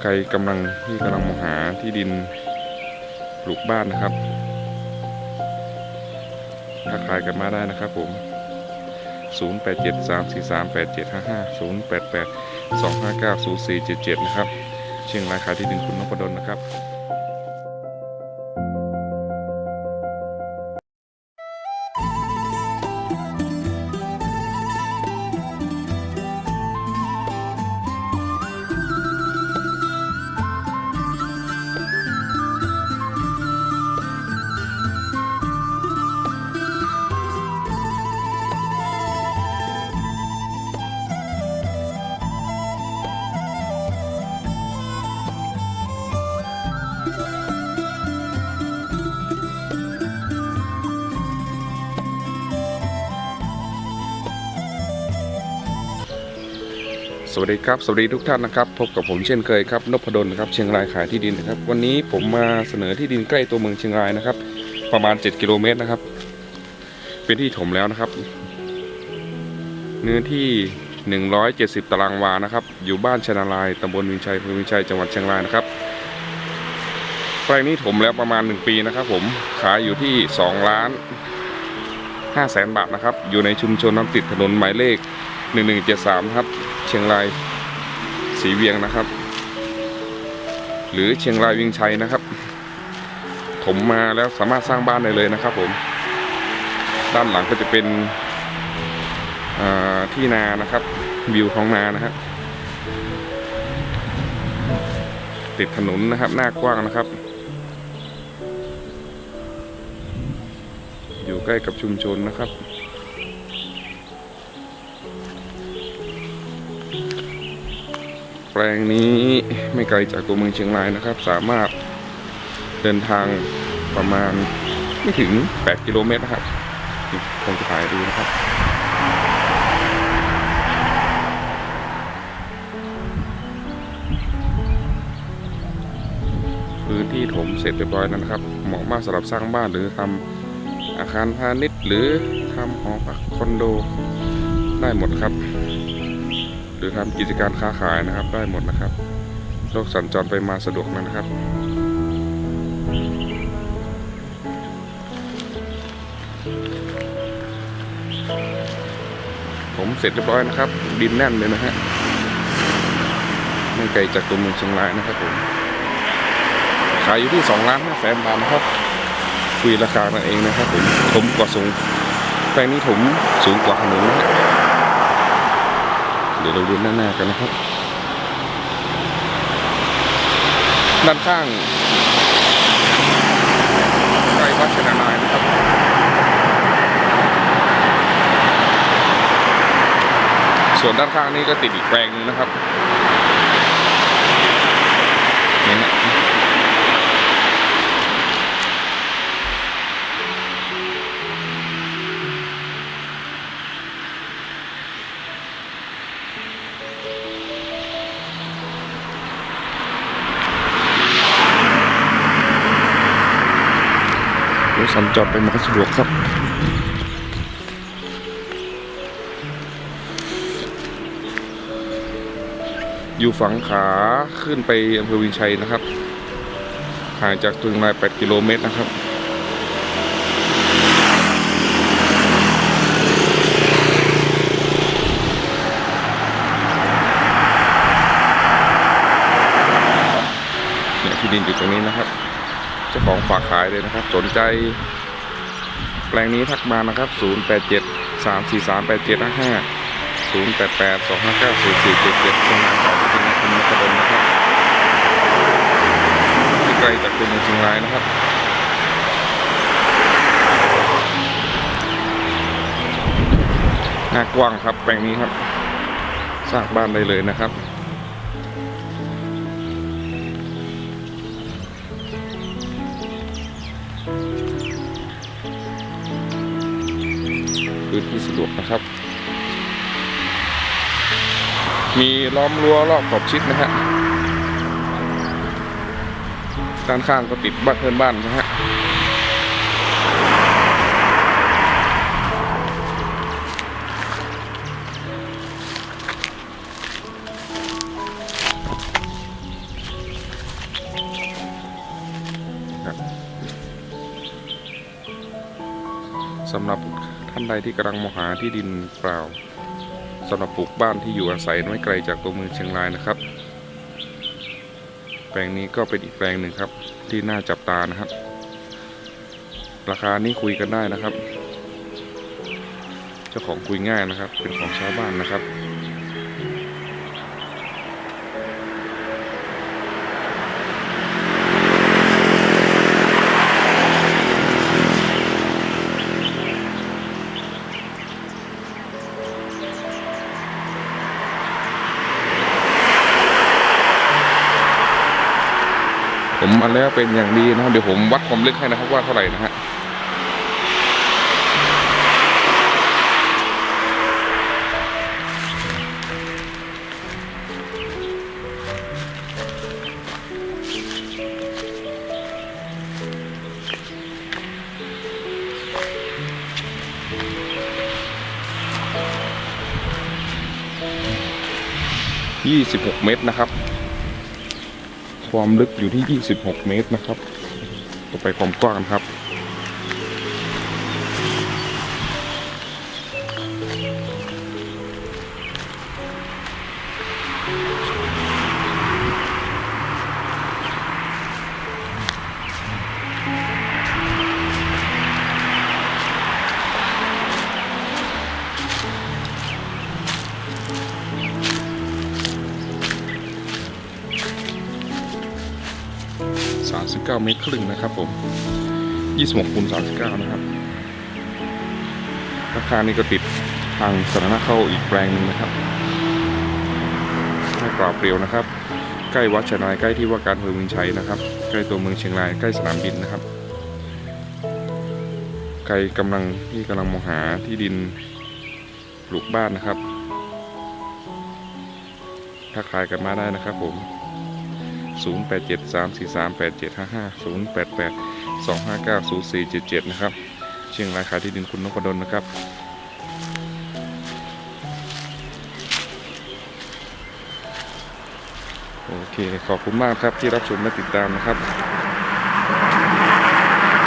ใครกำลังที่กำลังมองหาที่ดินปลูกบ้านนะครับทักทายกันมาได้นะครับผม 0873438755 0882590477นะครับ เชียงรายขายที่ดินคุณนพดลนะครับ สวัสดีครับ สวัสดีทุกท่านนะครับ พบกับผมเช่นเคยครับนพดลนะครับเชียงรายขายที่ดินนะครับ วันนี้ผมมาเสนอที่ดินใกล้ตัวเมืองเชียงรายนะครับ ประมาณ 7 กิโลเมตรนะครับ เป็นที่ถมแล้วนะครับ เนื้อที่ 170 ตารางวานะครับ อยู่บ้านชนาลายตำบลวินชัยอำเภอวินชัยจังหวัดเชียงรายนะครับแปลงนี้ถมแล้วประมาณ 1 ปีนะครับ ผมขายอยู่ที่ 2 ล้าน5แสนบาทนะครับ อยู่ในชุมชนน้ำติดถนนหมายเลข 1173ครับ เชียงรายสีเวียงนะครับ หรือเชียงรายวิงชัยนะครับผมมาแล้วสามารถสร้างบ้านได้เลยนะครับผม ด้านหลังก็จะเป็นที่นานะครับ วิวของนานะครับติดถนนนะครับหน้ากว้างนะครับ อยู่ใกล้กับชุมชนนะครับ แปลงนี้ไม่ไกลจากตัวเมืองเชียงรายนะครับ สามารถเดินทางประมาณไม่ถึง 8 กิโลเมตรนะครับผมจะถ่ายดูนะครับ พื้นที่ถมเสร็จเรียบร้อยแล้วนะครับ เหมาะมากสำหรับสร้างบ้านหรือทำอาคารพาณิชย์หรือทำหอพักคอนโดได้หมดครับ หรือทำกิจการค้าขายนะครับได้หมดนะครับโลกสัญจรไปมาสะดวกนะครับ ผมเสร็จเรียบร้อยนะครับ ดินแน่นเลยนะฮะไม่ไกลจากตัวเมืองเชียงรายนะครับผมขายอยู่ที่2ล้าน5แสนบาทนะครับคุยราคากันเองนะครับผมผมกว่าสูงแปลงนี้ผมสูงกว่าถนนนะฮะ เดี๋ยวเราดูหน้าหน้ากันนะครับ ด้านข้างใกล้วัดชนานายนะครับส่วนด้านข้างนี้ก็ติดอีกแปลงนึงนะครับ สัญจรไปมาสะดวกครับ อยู่ฝั่งขาขึ้นไปอำเภอวินชัยนะครับ ห่างจากตัวเมืองราย 8 กิโลเมตรนะครับเนี่ยที่ดินอยู่ตรงนี้นะครับ เจ้าของฝากขายเลยนะครับ สนใจแปลงนี้ทักมานะครับ 087 343 8755 088 259 4477ตรงานขายที่ดินคุณนครดลนะครับที่ไกลจากตัวเมืองเชียงรายนะครับหน้ากว้างครับแปลงนี้ครับ สร้างบ้านได้เลยนะครับ พื้นที่สะดวกนะครับ มีล้อมรั้วรอบขอบชิดนะฮะด้านข้างก็ติดบ้านเพื่อนบ้านนะฮะสำหรับานใดที่กำลังมองหาที่ดินเปล่าสำหรับปลูกบ้านที่อยู่อาศัยไม่ไกลจากตัวเมืองเชียงรายนะครับ แปลงนี้ก็เป็นอีกแปลงหนึ่งครับ ที่น่าจับตานะครับ ราคานี้คุยกันได้นะครับ เจ้าของคุยง่ายนะครับ เป็นของชาวบ้านนะครับ มมาแล้วเป็นอย่างดีนะครับ เดี๋ยวผมวัดความลึกให้นะครับว่าเท่าไหร่นะฮะยี่สิบหกเมตรนะครับ ความลึกอยู่ที่ 26 เมตรนะครับ ต่อไปความกว้างครับ 39 เมตรครึ่งนะครับผม 26คูณ39 นะครับ ราคานี้ก็ติดทางสาธารณะเข้าอีกแปลงหนึ่งนะครับให้ปราบเปรียวนะครับ ใกล้วัดชนายใกล้ที่ว่าการอำเภอเมืองชัยนะครับ ใกล้ตัวเมืองเชียงรายใกล้สนามบินนะครับ ใครกำลังที่กำลังมองหาที่ดินปลูกบ้านนะครับทักทายกันมาได้นะครับผม 0873438755 0882590477 นะครับ เชียงรายขายที่ดินคุณนพดลนะครับโอเค ขอบคุณมากครับที่รับชมและติดตามนะครับ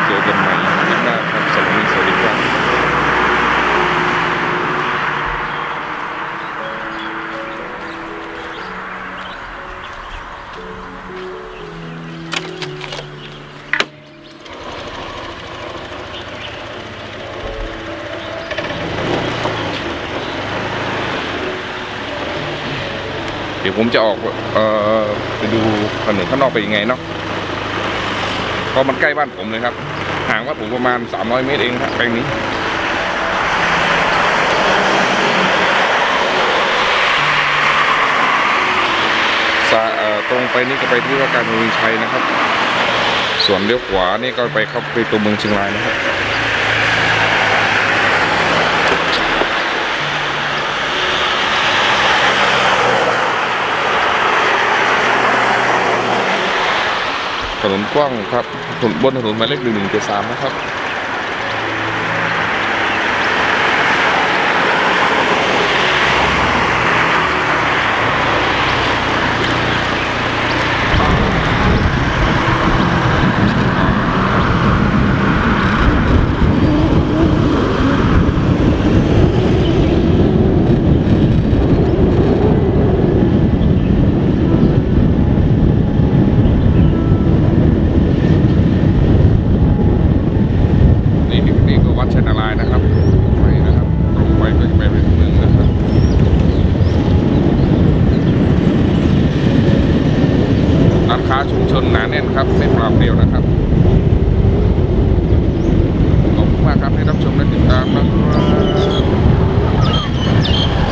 เจอกันใหม่ ยวผมจะออกเอ่อไปดูถนนข้างนอกไปยังไงเนาะเพราะมันใกล้บ้านผมเลยครับ ห่างบ้าผมประมาณ 300 เมตรเองครับแปลงนี้ตรงไปนี่ก็ไปที่ว่าการเมืองชัยนะครับ ส่วนเลี้ยวขวานี่ก็ไปเข้าไปตัวเมืองเชียงรายนะครับ ถนนกว้างครับถนนบนถนนหมายเลขหนึ่งหนึ่งเจ็ดสามนะครับาชุมชนหนาแน่นครับ ไม่เปล่าเดียวนะครับขอบคุณมากครับให้รับชมและติดตามนะครับ